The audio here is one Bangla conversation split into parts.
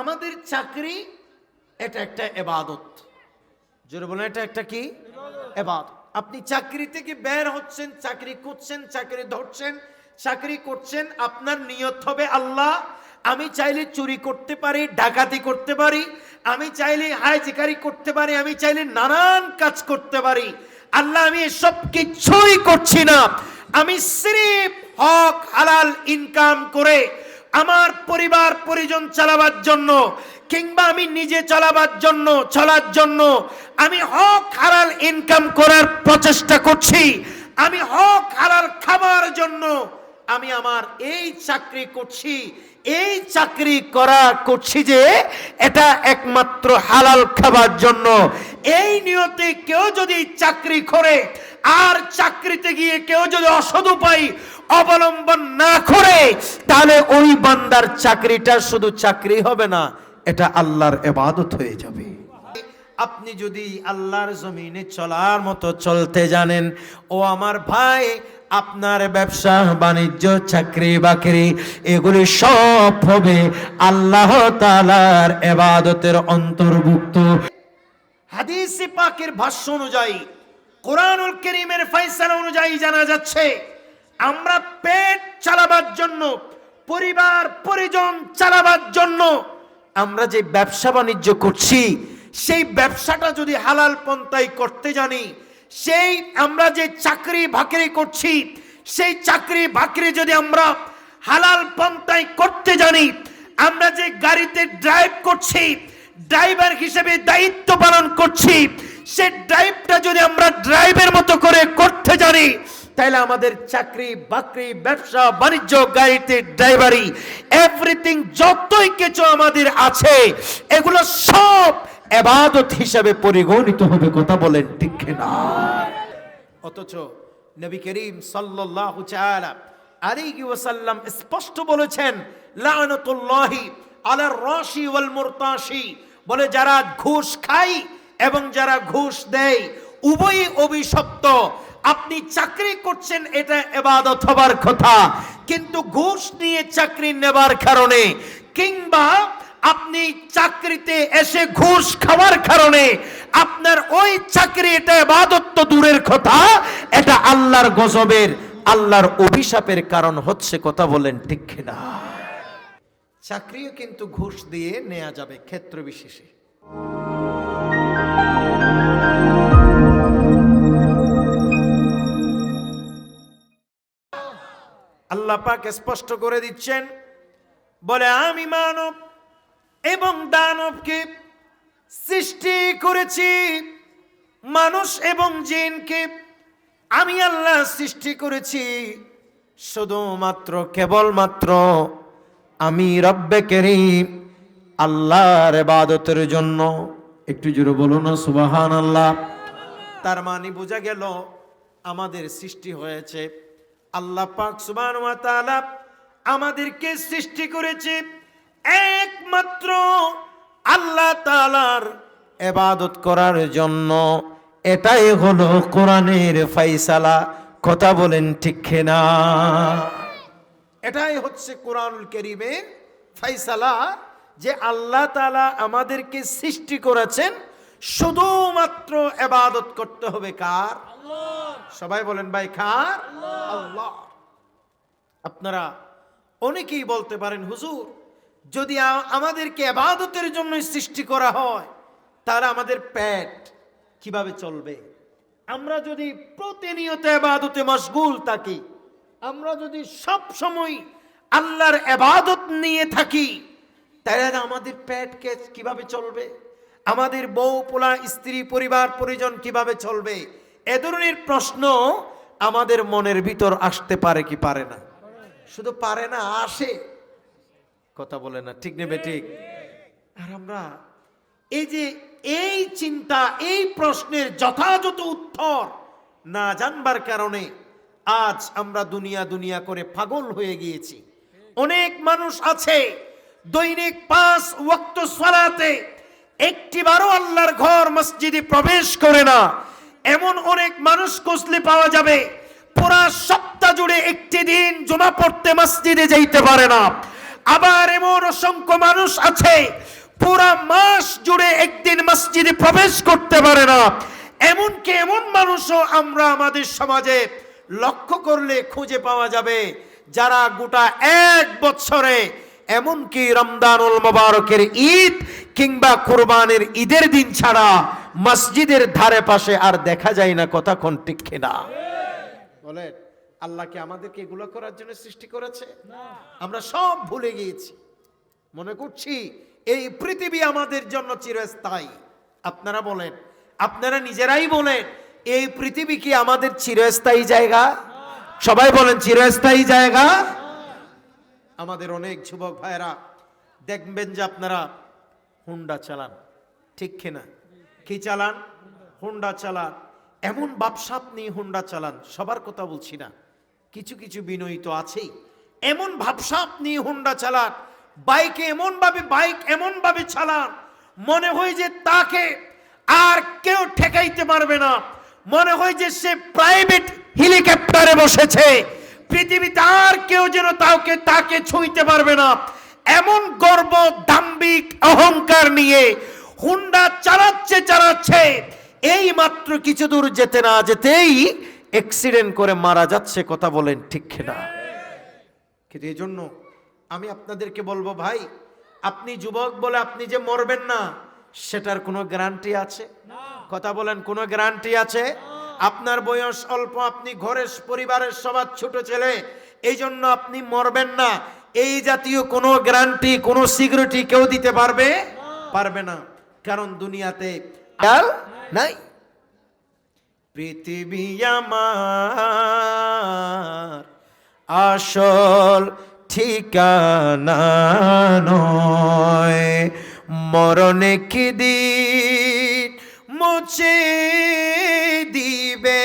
আমাদের চাকরি এটা একটা এবাদত। জোরে বলেন, এটা একটা কি? এবাদত। আপনি চাকরি থেকে বের হচ্ছেন, চাকরি করছেন চাকরি ধরছেন, চাকরি করছেন, আপনার নিয়ত হবে আল্লাহ, আমি চাইলে চুরি করতে পারি, ডাকাতি করতে পারি, আমি চাইলে হাইজিকারি করতে পারি, আমি চাইলে নানান কাজ করতে পারি। আল্লাহ, আমি এসব কিছুই করছি না। আমি সিরিফ, হক, হালাল ইনকাম করে আমার পরিবার পরিজন চালাবার জন্য কিংবা আমি নিজে চালাবার জন্য, চলার জন্য আমি হক হারাল ইনকাম করার প্রচেষ্টা করছি। আমি হক হারাল খাবার জন্য আমি আমার এই চাকরি করছি, এই চাকরি করা করছি যে এটা একমাত্র হালাল খাবার জন্য। এই নিয়তে কেউ যদি চাকরি করে, আর চাকরিতে গিয়ে কেউ যদি অসদ উপায় অবলম্বন না করে, তাহলে ওই বান্দার চাকরিটা শুধু চাকরি হবে না, এটা আল্লাহর এবাদত হয়ে যাবে। আপনি যদি আল্লাহর জমিনে চলার মতো চলতে জানেন, ও আমার ভাই আপনার ব্যবসা, বাণিজ্য, চাকরি, বাকরি, এগুলি সব হবে আল্লাহ তালার এবাদতের অন্তর্ভুক্ত। হাদিস পাকের ভাষ্য অনুযায়ী, কোরআনুল করিমের ফয়সালা অনুযায়ী জানা যাচ্ছে, আমরা পেট চালাবার জন্য, পরিবার, পরিজন চালাবার জন্য আমরা যে ব্যবসা বাণিজ্য করছি, সেই ব্যবসাটা যদি হালাল পন্থায় করতে জানি সেই আমরা যে চাকরি বাকরি করছি, সেই চাকরি বাকরি যদি আমরা হালাল পন্থায় করতে জানি, আমরা যে গাড়িতে ড্রাইভ করছি ড্রাইভার হিসেবে দায়িত্ব পালন করছি সে ড্রাইভটা যদি আমরা ড্রাইভের মতো করে করতে জানি, তাহলে আমাদের চাকরি বাকরি, ব্যবসা, বাণিজ্য, গাড়িতে ড্রাইভারি এভরিথিং যতই কিছু আমাদের আছে, এগুলো সব এবাদত হিসাবে পরিগণিত হবে কথা বলেন ঠিক না অথচ নবী করিম সাল্লাল্লাহু তাআলা আলাইহি ওয়াসাল্লাম স্পষ্ট বলেছেন, লানাতুল্লাহি আলার রাশি ওয়াল মুরতাশি। বলে, যারা ঘুষ খায় এবং যারা ঘুষ দেয়, উভয়ই অভিশপ্ত। আপনি চাকরি করছেন, এটা এবাদত হবার কথা। কিন্তু ঘুষ নিয়ে চাকরি নেবার কারণে কিংবা আপনি চাকরিতে এসে ঘুষ খাওয়ার কারণে আপনার ওই চাকরি এটা এবাদত দূরের কথা, এটা আল্লাহর গজবের, আল্লাহর অভিশাপের কারণ হচ্ছে কথা বলেন ঠিক না চাকরিও কিন্তু ঘুষ দিয়ে নেওয়া যাবে ক্ষেত্র বিশেষে। আল্লাহ পাক স্পষ্ট করে দিচ্ছেন, বলে, আমি মানব এবং দানবকে সৃষ্টি করেছি, মানুষ এবং জিনকে আমি আল্লাহ সৃষ্টি করেছি। শুধুমাত্র, কেবলমাত্র আমি রব্বে কেরিম, আল্লাহর ইবাদতের জন্য। একটু জোরে বলো না সুবাহান আল্লাহ তার মানে বোঝা গেল আমাদের সৃষ্টি হয়েছে। আল্লাহ পাক তাআলা আমাদেরকে সৃষ্টি করেছে একমাত্র আল্লাহ তাআলার ইবাদত করার জন্য। এটাই হলো কোরআনের ফাইসালা কথা বলেন ঠিক না এটাই হচ্ছে কোরআনুল করিমের ফাইসালা যে আল্লাহ তালা আমাদেরকে সৃষ্টি করেছেন। শুধুমাত্র এবাদত করতে হবে কার? সবাই বলেন ভাই কার? আল্লাহ। আপনারা অনেকেই বলতে পারেন হুজুর যদি আমাদেরকে এবাদতের জন্য সৃষ্টি করা হয়, তাহলে আমাদের পেট কীভাবে চলবে? আমরা যদি প্রতিনিয়ত এবাদতে মশগুল থাকি, আমরা যদি সব সময় আল্লাহর এবাদত নিয়ে থাকি, তাহলে আমাদের পেট কে কীভাবে চলবে? আমাদের বউ, পোলা, স্ত্রী, পরিবার, পরিজন কীভাবে চলবে? এ ধরনের প্রশ্ন আমাদের মনের ভিতর আসতে পারে কি পারে না? শুধু পারে না, আসে। কথা বলে না, ঠিক নেবে, ঠিক। আর আমরা এই যে এই চিন্তা, এই প্রশ্নের যথাযথ উত্তর না জানবার কারণে আজ আমরা দুনিয়া দুনিয়া করে পাগল হয়ে গিয়েছি। অনেক মানুষ আছে দৈনিক পাঁচ ওয়াক্ত সালাতে একটিবারও আল্লাহর ঘর মসজিদে প্রবেশ করে না। এমন অনেক মানুষ কসলে পাওয়া যাবে, পুরা সপ্তাহ জুড়ে একটি দিন জমা পড়তে মসজিদে যাইতে পারে না। আবার এমন অসংখ্য মানুষ আছে, পুরা মাস জুড়ে একদিন মসজিদে প্রবেশ করতে পারে না। এমনকি এমন মানুষও আমরা আমাদের সমাজে লক্ষ্য করলে খুঁজে পাওয়া যাবে, যারা গোটা এক বছরে এমনকি রমদানুল মোবারকের ঈদ কিংবা কোরবানের ঈদের দিন ছাড়া মসজিদের ধারে পাশে আর দেখা যায় না, কথা কোন ঠিক কিনা? বলেন। আল্লাহ কি আমাদেরকে এগুলো করার জন্য সৃষ্টি করেছে? আমরা সব ভুলে গিয়েছি। মনে করছি এই পৃথিবী আমাদের জন্য চিরস্থায়ী। আপনারা বলেন আপনারা নিজেরাই বলেন এই পৃথিবী কি আমাদের চিরস্থায়ী জায়গা? সবাই বলেন চিরস্থায়ী জায়গা? আমাদের অনেক যুবক ভাইরা দেখবেন যে আপনারা হুন্ডা চালান। ঠিক কিনা? কি চালান? হুন্ডা চালান। এমন বাপসাপ নিয়ে হুন্ডা চালান সবার কথা বলছি না। কিছু কিছু বিনয়ী তো আছেই। এমন ভাবসাপ নিয়ে হুন্ডা চালান, বাইকে এমন ভাবে বাইক এমন ভাবে চালান, মনে হয় যে তাকে আর কেউ ঠেকাইতে পারবে না। মনে হয় যে সে প্রাইভেট হেলিকপ্টারে বসেছে। পৃথিবীতে আর কেউ যেন তাকে তাকে ছুঁইতে পারবে না। এমন গর্ব দাম্বিক অহংকার নিয়ে হুন্ডা চালাচ্ছে চালাচ্ছে। এই মাত্র কিছু দূর যেতে না যেতেই অ্যাক্সিডেন্ট করে মারা যাচ্ছে কথা বলেন ঠিক না কিন্তু এই জন্য আমি আপনাদেরকে বলব ভাই আপনি যুবক বলে আপনি যে মরবেন না সেটার কোনো গ্যারান্টি আছে? কথা বলেন কোনো গ্যারান্টি আছে? আপনার বয়স অল্প আপনি ঘরের পরিবারের সবার ছোট ছেলে এই জন্য আপনি মরবেন না। এই জাতীয় কোনো গ্যারান্টি কোনো সিকিউরিটি কেউ দিতে পারবে? পারবে না। কারণ দুনিয়াতে নাই। পৃথিবী আমার, আসল ঠিকানা নয়। মরণে কি দিন মুছে দিবে?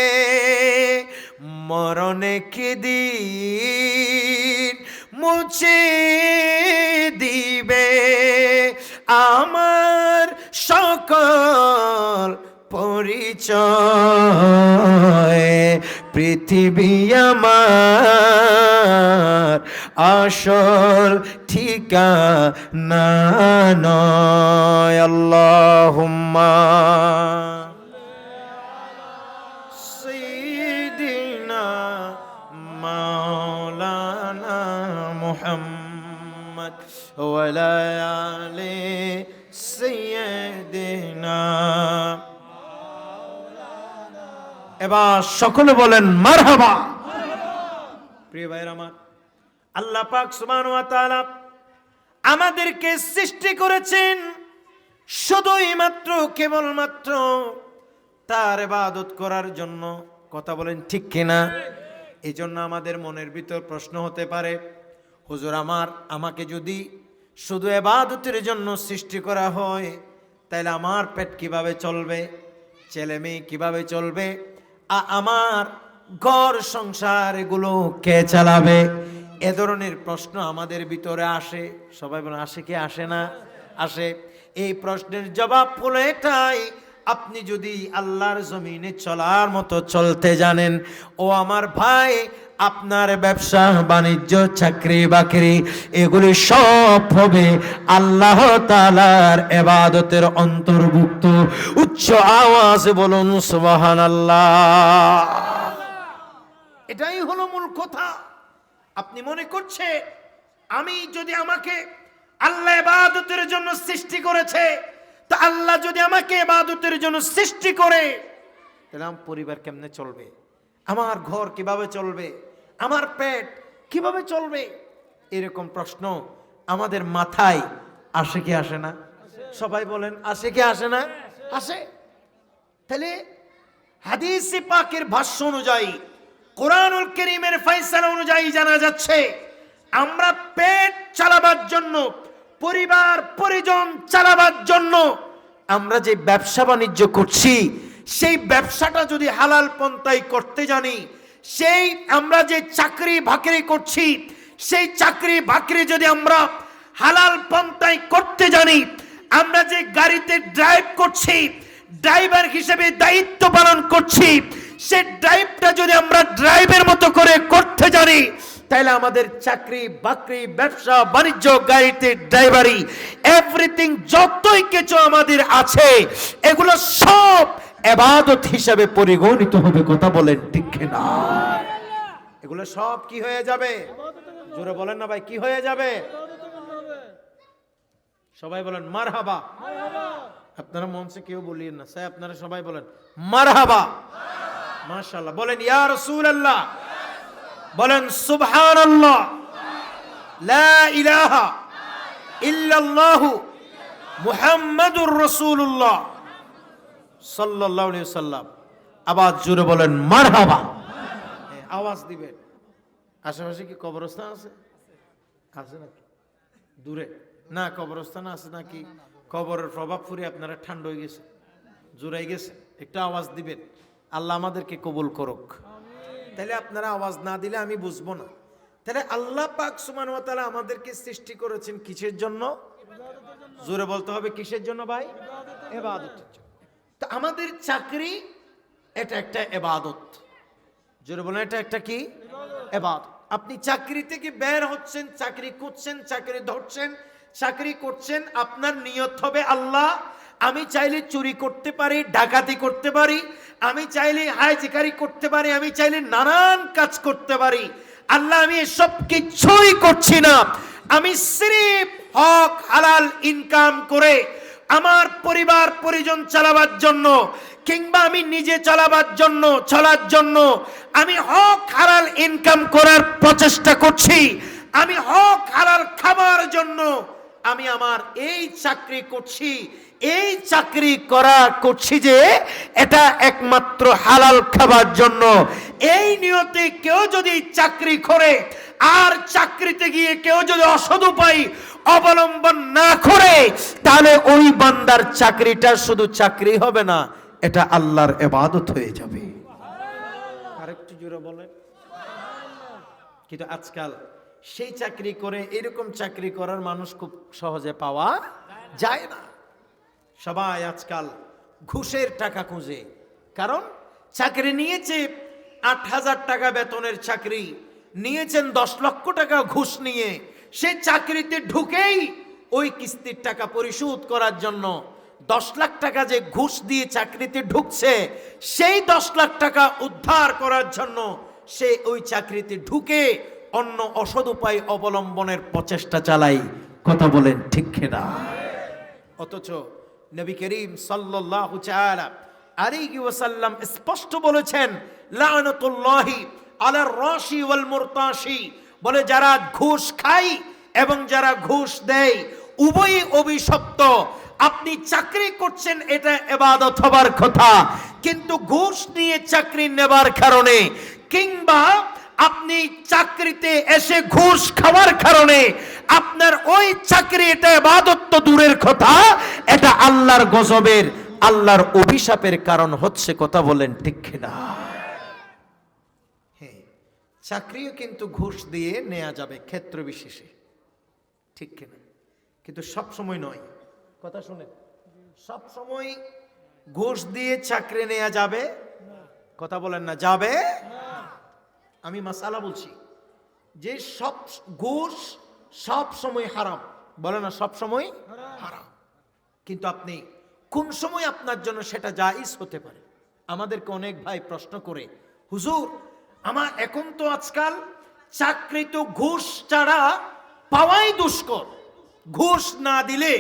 মরণে কি দিন মুছে দিবে? আমার সকল পরিচয়। পৃথিবী আমার আসল ঠিকানা নয়। আল্লাহুম্মা সাইয়্যিদিনা মাওলানা মুহাম্মদ ওয়া এবার সকলে বলেন, মারহাবা। প্রিয় ভাইয়ের আমার, আল্লাহ পাক তাআলা আমাদেরকে সৃষ্টি করেছেন শুধুই মাত্র, কেবলমাত্র তার ইবাদত করার জন্য। কথা বলেন ঠিক কিনা? এই জন্য আমাদের মনের ভিতর প্রশ্ন হতে পারে, হুজুর আমার, আমাকে যদি শুধু এবাদতের জন্য সৃষ্টি করা হয় তাহলে আমার পেট কীভাবে চলবে? ছেলে মেয়ে কীভাবে চলবে? আমার ঘর সংসার এগুলো কে চালাবে? এ ধরনের প্রশ্ন আমাদের ভিতরে আসে। সবাই বলে, আসে কি, আসে না? আসে। এই প্রশ্নের জবাব হলো এটাই, আপনি যদি আল্লাহর জমিনে চলার মতো চলতে জানেন, ও আমার ভাই আপনার ব্যবসা, বাণিজ্য, চাকরি, বাকরি, এগুলি সব হবে আল্লাহ তালার এবাদতের অন্তর্ভুক্ত। উচ্চ আওয়াজ বলুন সুবাহান আল্লাহ এটাই হলো মূল কথা। আপনি মনে করছে, আমি যদি আমাকে আল্লাহ এবাদতের জন্য সৃষ্টি করেছে, তা আল্লাহ যদি আমাকে এবাদতের জন্য সৃষ্টি করে, তাহলে আমার পরিবার কেমনে চলবে? আমার ঘর কীভাবে চলবে? আমার পেট কীভাবে চলবে? এরকম প্রশ্ন আমাদের মাথায় আসে কি আসে না? সবাই বলেন, আসে কি আসে না? আসে। তাহলে হাদিসে পাকের ভাষ্য অনুযায়ী, কোরআনুল করিমের ফয়সালা অনুযায়ী জানা যাচ্ছে, আমরা পেট চালাবার জন্য, পরিবার, পরিজন চালাবার জন্য আমরা যে ব্যবসা বাণিজ্য করছি, সেই ব্যবসাটা যদি হালাল পন্থায় করতে জানি সেই আমরা যে চাকরি বাকরি করছি, সেই চাকরি বাকরি যদি আমরা হালাল পন্থায় করতে জানি, আমরা যে গাড়িতে ড্রাইভ করছি ড্রাইভার হিসেবে দায়িত্ব পালন করছি, সে ড্রাইভটা যদি আমরা ড্রাইভের মতো করে করতে জানি তাইলে আমাদের চাকরি বাকরি, ব্যবসা, বাণিজ্য, গাড়িতে ড্রাইভারি এভরিথিং যতই কিছু আমাদের আছে, এগুলো সব এবাদত হিসাবে পরিগণিত হবে কথা বলেন, ঠিক না এগুলো সব কি হয়ে যাবে? জোরে বলেন না ভাই, কি হয়ে যাবে? সবাই বলেন মার হাবা আপনারা মঞ্চে কেউ বলিয়েন না, স্যার, আপনারা সবাই বলেন মার হাবা মাশাল্লাহ বলেন, ইয়া রসুল আল্লাহ বলেন সুবহান আল্লাহ লা ইলাহা ইল্লাল্লাহু মুহাম্মাদুর রাসূলুল্লাহ। আলাইহি সাল্লাম আবার জুড়ে বলেন মারহাবা! হ্যাঁ, আওয়াজ দিবেন। আশেপাশে কি কবরস্থান আছে? আছে নাকি? দূরে। না কবরস্থান আছে নাকি? কবরের প্রভাব ফুরে আপনারা ঠান্ডা হয়ে গেছে জোরাই গেছে। একটু আওয়াজ দিবেন। আল্লাহ আমাদেরকে কবুল করুক। তাহলে আপনারা আওয়াজ না দিলে আমি বুঝব না। তাহলে আল্লাহ পাক সুমান তাআলা আমাদেরকে সৃষ্টি করেছেন কিসের জন্য? জোরে বলতে হবে কিসের জন্য ভাই? এবাদতের জন্য। তো আমাদের চাকরি এটা একটা এবাদত। জোরে বলেন, এটা একটা কি? এবাদত। আপনি চাকরি থেকে বের হচ্ছেন, চাকরি করছেন চাকরি ধরছেন, চাকরি করছেন, আপনার নিয়ত হবে আল্লাহ, আমি চাইলে চুরি করতে পারি, ডাকাতি করতে পারি, আমি চাইলে হাইজিকারি করতে পারি, আমি চাইলে নানান কাজ করতে পারি। আল্লাহ, আমি এসব কিছুই করছি না। আমি সিরিফ, হক, হালাল ইনকাম করে আমার পরিবার পরিজন চালাবার জন্য কিংবা আমি নিজে চালাবার জন্য, চলার জন্য আমি হক হারাল ইনকাম করার প্রচেষ্টা করছি। আমি হক হারাল খাবার জন্য আমি আমার এই চাকরি করছি, এই চাকরি করা করছি যে এটা একমাত্র হালাল খাবার জন্য। এই নিয়তে কেউ যদি চাকরি করে, আর চাকরিতে গিয়ে কেউ যদি অসদ উপায় অবলম্বন না করে, তাহলে ওই বান্দার চাকরিটা শুধু চাকরি হবে না, এটা আল্লাহর এবাদত হয়ে যাবে। আরেকটু জোরে বলেন। কিন্তু আজকাল সেই চাকরি করে, এরকম চাকরি করার মানুষ খুব সহজে পাওয়া যায় না। সবাই আজকাল ঘুষের টাকা খুঁজে। কারণ চাকরি নিয়েছে, আট হাজার টাকা বেতনের চাকরি, নিয়েছেন দশ লক্ষ টাকা ঘুষ নিয়ে। সে চাকরিতে ঢুকেই ওই কিস্তির টাকা পরিশোধ করার জন্য দশ লাখ টাকা যে ঘুষ দিয়ে চাকরিতে ঢুকছে, সেই দশ লাখ টাকা উদ্ধার করার জন্য সে ওই চাকরিতে ঢুকে অন্য অসৎ উপায় অবলম্বনের প্রচেষ্টা চালাই। কথা বলেন, ঠিক না অথচ নবী করিম সাল্লাল্লাহু তাআলা আলাইহি ওয়াসাল্লাম স্পষ্ট বলেছেন, লানাতুল্লাহি আলার রাশি ওয়াল মুরতাশি। বলে, যারা ঘুষ খায় এবং যারা ঘুষ দেয়, উভয়ই অভিশপ্ত। আপনি চাকরি করছেন, এটা এবাদত হবার কথা। কিন্তু ঘুষ নিয়ে চাকরি নেবার কারণে কিংবা আপনি চাকরিতে এসে ঘুষ খাওয়ার কারণে আপনার ওই চাকরি এটা এবাদত তো দূরের কথা, এটা আল্লাহর গজবের, আল্লাহর অভিশাপের কারণ হচ্ছে কথা বলেন ঠিক না চাকরিও কিন্তু ঘুষ দিয়ে নেওয়া যাবে ক্ষেত্র বিশেষে। ঠিক কিনা? কিন্তু সব সময় নয়। কথা শুনে সব সময় ঘুষ দিয়ে চাকরি নেওয়া যাবে? কথা বলেন না, যাবে? আমি মাসালা বলছি, যে সব ঘুষ সব সময় হারাম। বলে না, সব সময় হারাম। কিন্তু আপনি কোন সময় আপনার জন্য সেটা জাইজ হতে পারে? আমাদেরকে অনেক ভাই প্রশ্ন করে, হুজুর, আমার এখন তো আজকাল চাকরি তো ঘুষ ছাড়া পাওয়াই দুষ্কর। ঘুষ না দিলে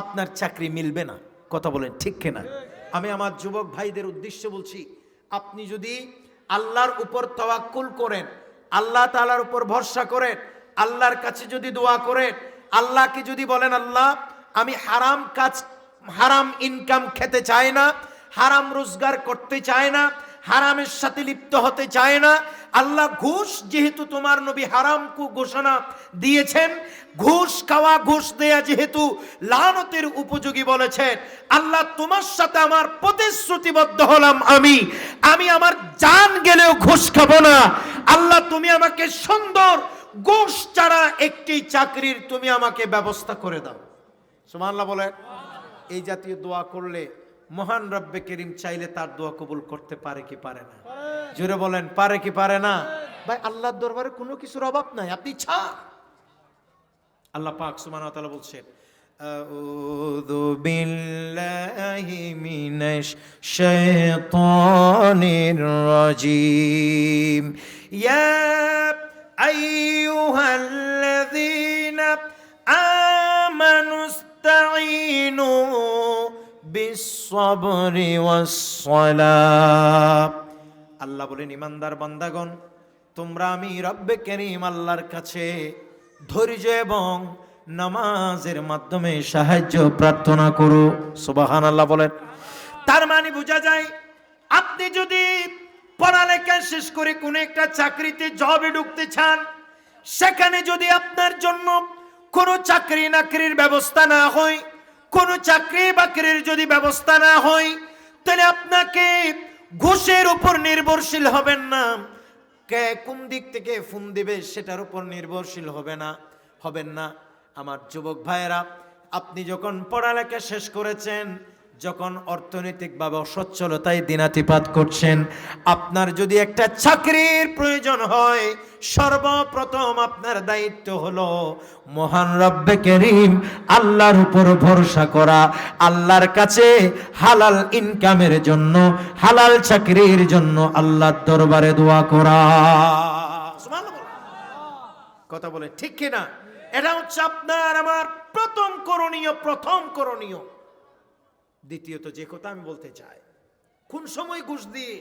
আপনার চাকরি মিলবে না। কথা বলেন ঠিক কিনা? আমি আমার যুবক ভাইদের উদ্দেশ্যে বলছি, আপনি যদি আল্লাহর উপর তওয়াক্কুল করেন, আল্লাহ তাআলার উপর ভরসা করেন, আল্লাহর কাছে যদি দোয়া করেন, আল্লাহকে যদি বলেন, আল্লাহ, আমি হারাম কাজ, হারাম ইনকাম খেতে চাই না, হারাম রোজগার করতে চাই না হারামের সাথে লিপ্ত হতে চায় না। আল্লাহ ঘুষ যেহেতু তোমার নবী হারাম কু ঘোষণা দিয়েছেন, ঘুষ খাওয়া, ঘুষ দেয়া যেহেতু লানতের উপযোগী বলেছেন, আল্লাহ তোমার সাথে আমার প্রতিশ্রুতিবদ্ধ হলাম আমি। আমি আমার জান গেলেও ঘুষ খাব না। আল্লাহ তুমি আমাকে সুন্দর ঘুষ ছাড়া একটি চাকরির তুমি আমাকে ব্যবস্থা করে দাও। সুমানল্লাহ বলেন। এই জাতীয় দোয়া করলে মহান রব্বে করিম চাইলে তার দোয়া কবুল করতে পারে কি পারে না? জোরে বলেন পারে কি পারে না? ভাই আল্লাহর দরবারে কোনো কিছুর অভাব নাই আপনি ছা আল্লাহ পাক ওয়া তাআলা বলছেন আউযু বিল্লাহি মিনাশ শাইতানির রাজিম। ইয়া আইয়ুহাল্লাযীনা আমানু ইসতাঈনু বিস-সাবরি আল্লাহ বলেন, ইমানদার বান্দাগণ, তোমরা আমি রব্বে করিম আল্লাহর কাছে ধৈর্য এবং নামাজের মাধ্যমে সাহায্য প্রার্থনা করো। সুবাহান আল্লাহ বলেন। তার মানে বোঝা যায়, আপনি যদি পড়ালেখা শেষ করে কোন একটা চাকরিতে জবে ঢুকতে চান, সেখানে যদি আপনার জন্য কোনো চাকরি নাকরির ব্যবস্থা না হয় কোনো চাকরি বাকরির যদি ব্যবস্থা না হয়, তাহলে আপনাকে ঘুষের উপর নির্ভরশীল হবেন না। কে কোন দিক থেকে ফোন দিবে সেটার উপর নির্ভরশীল হবে না, হবেন না। আমার যুবক ভাইয়েরা, আপনি যখন পড়ালেখা শেষ করেছেন যখন অর্থনৈতিকভাবে অসচ্ছলতায় দিনাতিপাত করছেন, আপনার যদি একটা চাকরির প্রয়োজন হয়, সর্বপ্রথম আপনার দায়িত্ব হলো মহান রব্বে করিম আল্লাহর উপর ভরসা করা, আল্লাহর কাছে হালাল ইনকামের জন্য, হালাল চাকরির জন্য আল্লাহর দরবারে দোয়া করা। কথা বলে ঠিক কিনা? এটা হচ্ছে আপনার আমার প্রথম করণীয় প্রথম করণীয়। দ্বিতীয়ত যে কথা আমি বলতে চাই, কোন সময় ঘুষ দিয়ে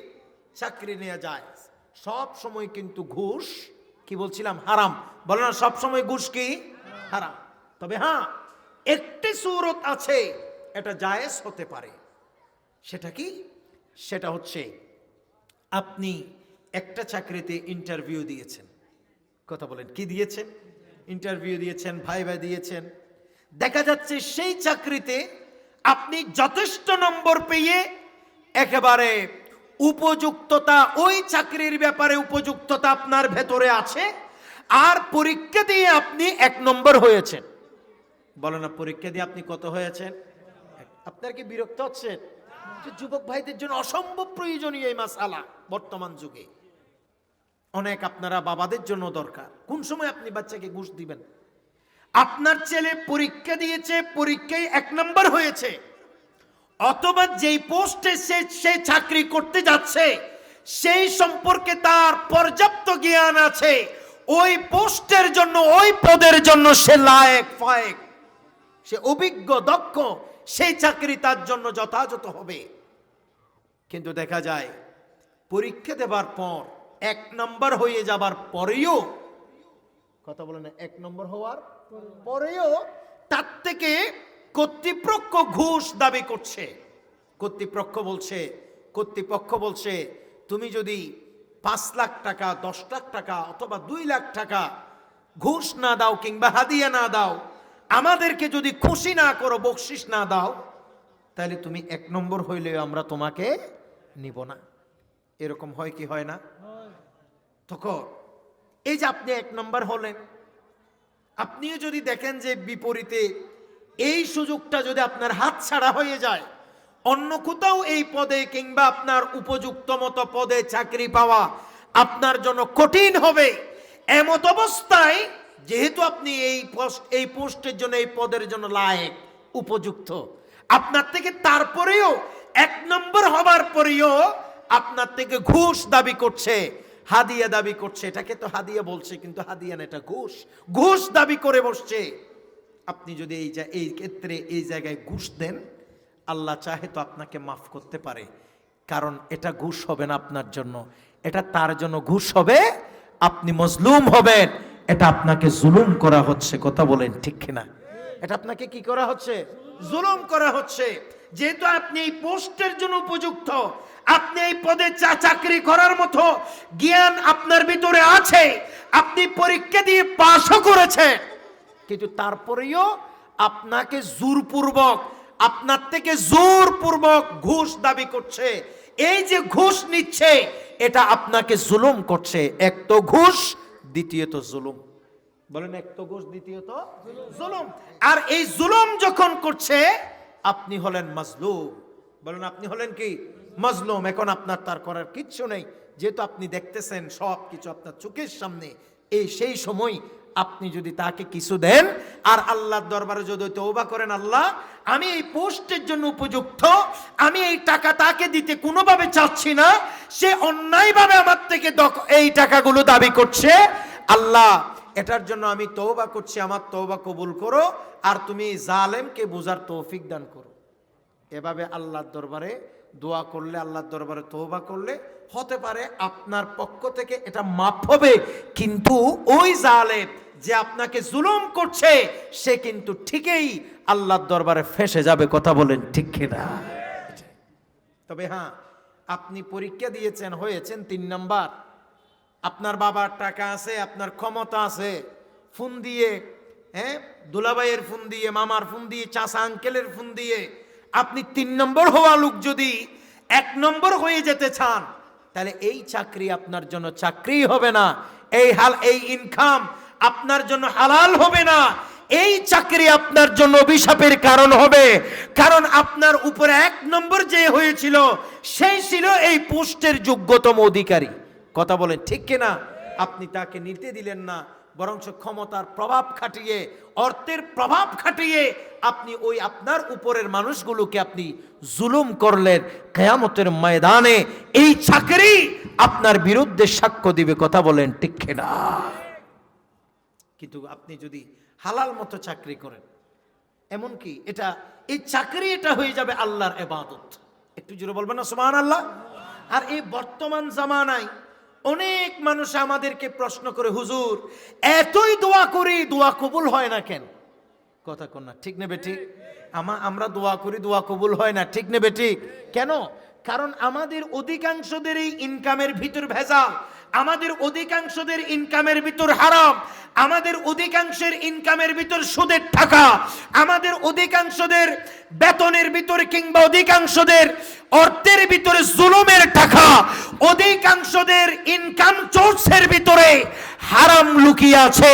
চাকরি নেওয়া যায়? সব সময় কিন্তু ঘুষ, কি বলছিলাম, হারাম। বলে না, সব সময় ঘুষ কি? হারাম। তবে হ্যাঁ একটি সুরত আছে, এটা জায়েজ হতে পারে। সেটা কি? সেটা হচ্ছে, আপনি একটা চাকরিতে ইন্টারভিউ দিয়েছেন। কথা বলেন, কি দিয়েছেন? ইন্টারভিউ দিয়েছেন ভাই ভাই দিয়েছেন। দেখা যাচ্ছে সেই চাকরিতে আপনি যথেষ্ট নম্বর পেয়ে একেবারে উপযুক্ততা ওই চাকরির ব্যাপারে উপযুক্ততা আপনার ভেতরে আছে আর পরীক্ষা দিয়ে আপনি এক নম্বর হয়েছেন। বলেন না পরীক্ষা দিয়ে আপনি কত হয়েছেন? আপনার কি বিরক্ত হচ্ছেন যুবক ভাইদের জন্য অসম্ভব প্রয়োজনীয় এই মাসালা বর্তমান যুগে। অনেক আপনারা বাবাদের জন্য দরকার। কোন সময় আপনি বাচ্চাকে ঘুষ দিবেন? আপনার ছেলে পরীক্ষা দিয়েছে, পরীক্ষায় এক নম্বর হয়েছে। অথবা যেই পোস্টে সে সে চাকরি করতে যাচ্ছে, সেই সম্পর্কে তার পর্যাপ্ত জ্ঞান আছে। ওই পোস্টের জন্য, ওই পদের জন্য সে লায়েক ফায়েক। সে অভিজ্ঞ, দক্ষ, সেই চাকরি তার জন্য যথাযথ হবে। কিন্তু দেখা যায়, পরীক্ষা দেবার পর এক নম্বর হয়ে যাবার পরেও, কথা বলে না, এক নম্বর হওয়ার পরেও তার থেকে কর্তৃপক্ষ ঘুষ দাবি করছে। কর্তৃপক্ষ বলছে কর্তৃপক্ষ বলছে তুমি যদি পাঁচ লাখ টাকা দশ লাখ টাকা অথবা দুই লাখ টাকা ঘুষ না দাও কিংবা হাদিয়া না দাও আমাদেরকে যদি খুশি না করো বকশিস না দাও তাহলে তুমি এক নম্বর হইলে আমরা তোমাকে নিব না। এরকম হয় কি হয় না? তখন এই যে আপনি এক নম্বর হলেন আপনিও যদি দেখেন যে বিপরীতে এই সুযোগটা যদি আপনার হাত ছাড়া হয়ে যায়, অন্য কোথাও এই পদে কিংবা আপনার উপযুক্ত মতো পদে চাকরি পাওয়া আপনার জন্য কঠিন হবে। এমত অবস্থায় যেহেতু আপনি এই পোস্ট এই পোস্টের জন্য, এই পদের জন্য লায়ক, উপযুক্ত, আপনার থেকে তারপরেও এক নম্বর হবার পরেও আপনার থেকে ঘুষ দাবি করছে। হাদিয়া দাবি করছে, এটাকে তো হাদিয়া বলছে, কিন্তু হাদিয়া না, এটা ঘুষ। ঘুষ দাবি করে বসছে। আপনি যদি এই এই ক্ষেত্রে এই জায়গায় ঘুষ দেন, আল্লাহ চাহে তো আপনাকে মাফ করতে পারে। কারণ এটা ঘুষ হবে না আপনার জন্য। এটা তার জন্য ঘুষ হবে, আপনি মজলুম হবেন। এটা আপনাকে জুলুম করা হচ্ছে, কথা বলেন ঠিক কিনা? এটা আপনাকে কি করা হচ্ছে? জুলুম করা হচ্ছে। যেহেতু আপনি এই পোস্টের জন্য উপযুক্ত, আপনি এই পদে চা- চাকরি করার মতো জ্ঞান আপনার ভিতরে আছে, আপনি পরীক্ষা দিয়ে পাশও করেছেন। কিন্তু তারপরেও আপনাকে জোরপূর্বক, আপনার থেকে জোরপূর্বক ঘুষ দাবি করছে। এই যে ঘুষ নিচ্ছে, এটা আপনাকে জুলুম করছে। এক তো ঘুষ, দ্বিতীয়ত জুলুম। বলেন, এক তো ঘুষ, দ্বিতীয়ত জুলুম। আর এই জুলুম যখন করছে আপনি হলেন মাজলুম। বলেন, আপনি হলেন কি? মজলুম। এখন আপনার তার করার কিচ্ছু নেই। যেহেতু আপনি দেখতেছেন সব কিছু আপনার চোখের সামনে, এই সেই সময় আপনি যদি তাকে কিছু দেন, আর আল্লাহর দরবারে যদি তৌবা করেন, আল্লাহ, আমি এই পোস্টের জন্য উপযুক্ত, আমি এই টাকা তাকে দিতে কোনোভাবে চাচ্ছি না, সে অন্যায়ভাবে আমার থেকে এই টাকাগুলো দাবি করছে। আল্লাহ এটার জন্য আমি তৌবা করছি আমার তৌবা কবুল করো আর তুমি জালেমকে বোঝার তৌফিক দান করো। এভাবে আল্লাহর দরবারে দোয়া করলে আল্লাহর দরবারে তৌবা করলে হতে পারে আপনার পক্ষ থেকে এটা মাফ হবে কিন্তু ওই জালেম যে আপনাকে জুলুম করছে সে কিন্তু ঠিকই আল্লাহর দরবারে ফেসে যাবে কথা বলেন ঠিক কিনা? তবে হ্যাঁ আপনি পরীক্ষা দিয়েছেন হয়েছেন তিন নাম্বার। আপনার বাবার টাকা আছে, আপনার ক্ষমতা আছে, ফোন দিয়ে হ্যাঁ দুলাভাইয়ের ফোন দিয়ে, মামার ফোন দিয়ে চাষা আঙ্কেলের ফোন দিয়ে আপনি তিন নম্বর হওয়া লোক যদি এক নম্বর হয়ে যেতে চান, তাহলে এই চাকরি আপনার জন্য চাকরি হবে না। এই হাল, এই ইনকাম আপনার জন্য হালাল হবে না। এই চাকরি আপনার জন্য অভিশাপের কারণ হবে। কারণ আপনার উপরে এক নম্বর যে হয়েছিল, সেই ছিল এই পোস্টের যোগ্যতম অধিকারী। কথা বলেন, ঠিক কিনা? আপনি তাকে নিতে দিলেন না, বরঞ্চ ক্ষমতার প্রভাব খাটিয়ে, অর্থের প্রভাব খাটিয়ে আপনি ওই আপনার উপরের মানুষগুলোকে আপনি জুলুম করলেন কেয়ামতের ময়দানে। এই চাকরি আপনার বিরুদ্ধে সাক্ষ্য দিবে, কথা বলেন, ঠিক কিনা? কিন্তু আপনি যদি হালাল মতো চাকরি করেন এমনকি এটা, এই চাকরি এটা হয়ে যাবে আল্লাহর এবাদত একটু জোরে বলবেন না সুমান আল্লাহ আর এই বর্তমান জামানায় অনেক মানুষ আমাদেরকে প্রশ্ন করে, হুজুর, এতই দোয়া করি, দোয়া কবুল হয় না কেন? কথা কন না, ঠিক নেবে ঠিক আমা, আমরা দোয়া করি, দোয়া কবুল হয় না, ঠিক নেবে ঠিক কেন? কারণ আমাদের অধিকাংশদের এই ইনকামের ভিতর ভেজাল। আমাদের অধিকাংশদের ইনকামের ভিতর হারাম, আমাদের অধিকাংশের ইনকামের ভিতর সুদের টাকা, আমাদের অধিকাংশদের বেতনের ভিতরে কিংবা অধিকাংশদের অর্থের ভিতরে জুলুমের টাকা, অধিকাংশদের ইনকাম সোর্সের ভিতরে হারাম লুকিয়ে আছে।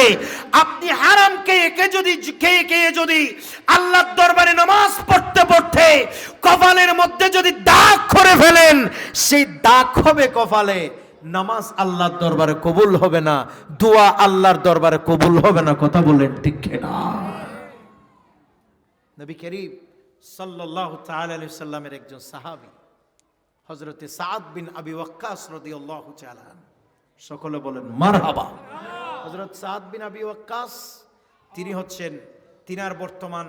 আপনি হারামকে একে যদি কে কে যদি আল্লাহর দরবারে নামাজ পড়তে পড়তে কপালের মধ্যে যদি দাগ করে ফেলেন, সেই দাগ হবে কপালে। নামাজ আল্লাহর দরবারে কবুল হবে না, দোয়া আল্লাহর দরবারে কবুল হবে না, কথা বলেন ঠিক না নবী করিম তাআলা আলাইহি সাল্লামের একজন সাহাবী, হযরতে সাদ বিন আবি ওয়াক্কাস রাদিয়াল্লাহু তাআলা। সকলে বলেন, মারহাবা। হযরত সাদ বিন আবি ওয়াক্কাস, তিনি হচ্ছেন, তিনার বর্তমান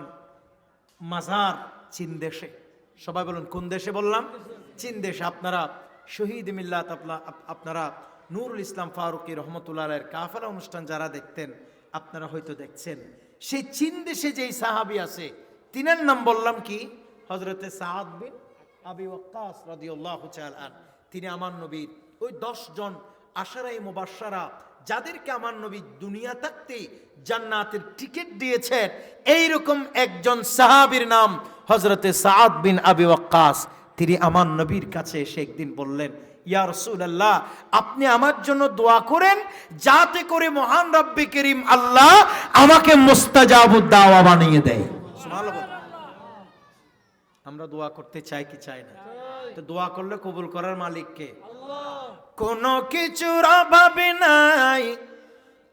মাজার চীন দেশে। সবাই বলুন, কোন দেশে বললাম? চীন দেশে। আপনারা শহীদ মিল্লাত আপনা- আপনারা নুরুল ইসলাম ফারুকি রহমতুল্লাহ এর কাফেলা অনুষ্ঠান যারা দেখতেন, আপনারা হয়তো দেখছেন। সেই চীন দেশে যেই সাহাবি আছে, তিনের নাম বললাম কি? হজরতে সাহাদ বিন আবি ওয়াক্কাস রাদিয়াল্লাহু আন। তিনি আমার নবীর ওই দশ জন আশারাই মুবাশশারা যাদেরকে আমার নবী দুনিয়া থাকতে জান্নাতের টিকিট দিয়েছেন, এইরকম একজন সাহাবীর নাম হজরতে সাদ বিন আবি ওয়াক্কাস। তিনি আমার নবীর কাছে এসে একদিন বললেন ইয়া রাসূলুল্লাহ আপনি আমার জন্য দোয়া করেন যাতে করে মহান রব্বি করিম আল্লাহ আমাকে মুস্তাজাবুদ দাওয়া বানিয়ে দেয়। আমরা দোয়া করতে চাই কি চাই না? তো দোয়া করলে কবুল করার মালিক কে? কোনো কিছুর অভাব নাই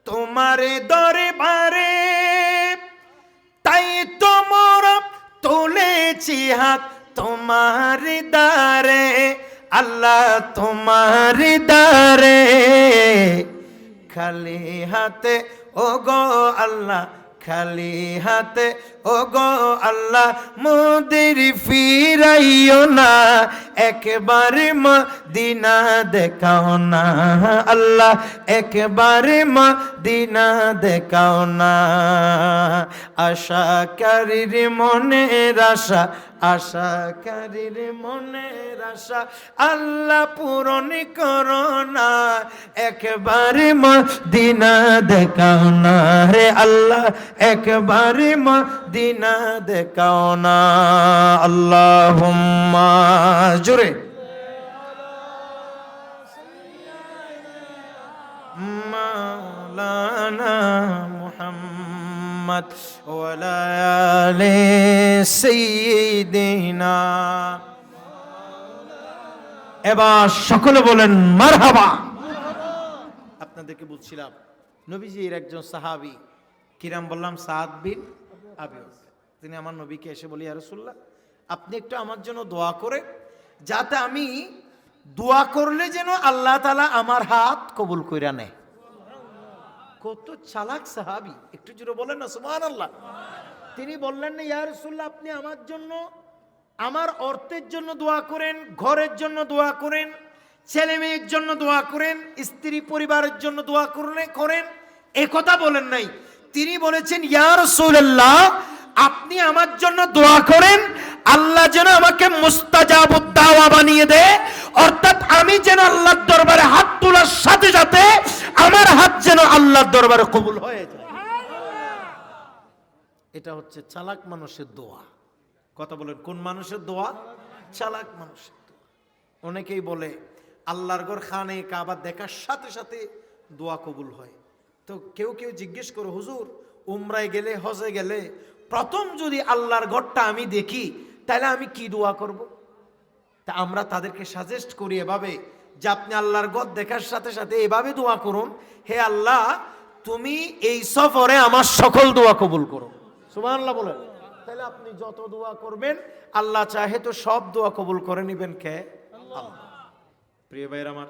তোমারে দরবারে। তাই তোমর তুলেছি হাত তোমার দারে আল্লাহ তোমার দারে খালি হাতে ও গো আল্লাহ, খালি হাতে ও গো আল্লাহ, মোদের ফিরাইও না। একবারে মদিনা দেখাও না, আল্লাহ, একবারে মদিনা দেখাও না। আশাকারীর মনের আশা আশা কারির মনের আশা আল্লাহ পূরণ করো না। একবারে দিনা দেখাও না রে আল্লাহ, একবারে দিনা দেখাও না। আল্লাহ জুড়ে মালানা মোহাম্মদ ওয়ালা এবার সকলে বলেন, মারহাবা। আপনাদেরকে বলছিলাম নবীজির একজন সাহাবি, কিরাম বললাম, সাদ বিন আবি তিনি আমার নবীকে এসে বলি রসুল্লাহ আপনি একটু আমার জন্য দোয়া করে যাতে আমি দোয়া করলে যেন আল্লাহ তালা আমার হাত কবুল কইরা নেয়। কত চালাক সাহাবি, একটু জুড়ে বলেন না সুমান আল্লাহ তিনি বললেন না ইয়া রসুল্লাহ আপনি আমার জন্য, আমার অর্থের জন্য দোয়া করেন, ঘরের জন্য দোয়া করেন, ছেলে মেয়ের জন্য দোয়া করেন, স্ত্রী পরিবারের জন্য দোয়া করলে করেন। এ কথা বলেন নাই। তিনি বলেছেন, ইয়া রসুল্লাহ আপনি আমার জন্য দোয়া করেন, আল্লাহ যেন আমাকে মুস্তাজাবুদ্দাওয়া বানিয়ে দেয় অর্থাৎ আমি যেন আল্লাহর দরবারে হাত তোলার সাথে সাথে আমার হাত যেন আল্লাহর দরবারে কবুল হয়ে যায়। এটা হচ্ছে চালাক মানুষের দোয়া। কথা বলেন, কোন মানুষের দোয়া? চালাক মানুষের দোয়া। অনেকেই বলে, আল্লাহর ঘর খানে কাবা দেখার সাথে সাথে দোয়া কবুল হয়। তো কেউ কেউ জিজ্ঞেস করো, হুজুর, উমরায় গেলে, হজে গেলে প্রথম যদি আল্লাহর ঘরটা আমি দেখি, তাহলে আমি কি দোয়া করব। তা আমরা তাদেরকে সাজেস্ট করি এভাবে যে, আপনি আল্লাহর গদ দেখার সাথে সাথে এভাবে দোয়া করুন, হে আল্লাহ, তুমি এই সফরে আমার সকল দোয়া কবুল করো। সুবহানাল্লাহ বলেন। তাহলে আপনি যত দোয়া করবেন, আল্লাহ চাহে তো সব দোয়া কবুল করে নেবেন কে? আল্লাহ। প্রিয় ভাইয়ের আমার